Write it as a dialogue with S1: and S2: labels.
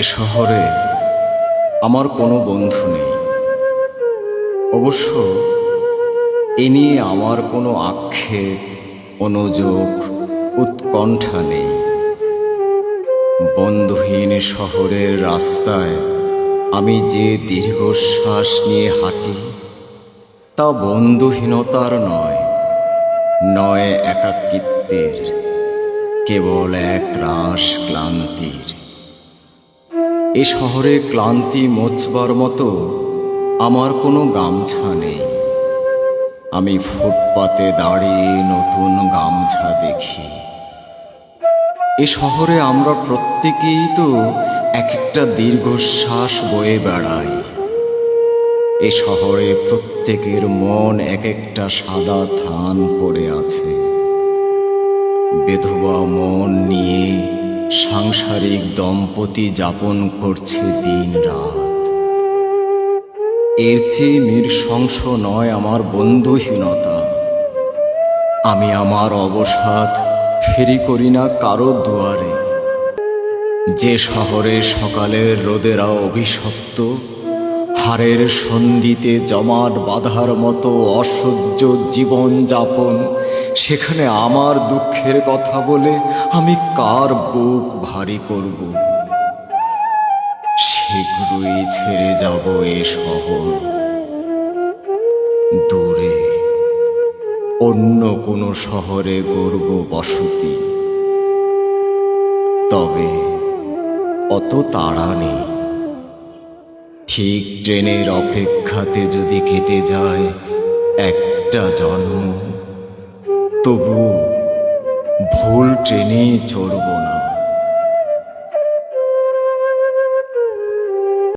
S1: এ শহরে আমার কোনো বন্ধু নেই। অবশ্য এ নিয়ে আমার কোনো আক্ষেপ অনুযোগ উৎকণ্ঠা নেই। বন্ধুহীন শহরের রাস্তায় আমি যে দীর্ঘশ্বাস নিয়ে হাঁটি, তা বন্ধুহীনতার নয় নয় একাকিত্বের, কেবল এক রাস ক্লান্তির এ শহরে ক্লান্তি মোচবার মতো আমার কোনো গামছা নেই। আমি ফুটপাতে দাঁড়িয়ে নতুন গামছা দেখি। এ শহরে আমরা প্রত্যেকেই তো এক একটা দীর্ঘশ্বাস বয়ে বেড়াই। এ শহরে প্রত্যেকের মন এক একটা সাদা থান পড়ে আছে। বেধবা মন নিয়ে সাংসারিক দম্পতি যাপন করছে দিন রাত। এর চেয়ে নৃশংস নয় আমার বন্ধুহীনতা। আমি আমার অবসাদ ফেরি করি না কারও দুয়ারে। যে শহরে সকালের রোদেরা অভিশপ্ত হারের সন্ধিতে জমাট বাঁধার মতো অসহ্য জীবন যাপন সেখানে আমার দুঃখের কথা বলে আমি কার বুক ভারী করব? শীঘ্রই ছেড়ে যাব এ শহর। দূরে অন্য কোনো শহরে গর্ব বসতি। তবে অত তাড়া নেই। ঠিক ট্রেনের অপেক্ষাতে যদি কেটে যায় একটা জন্ম। তবু ভুল ট্রেনে চড়ব না।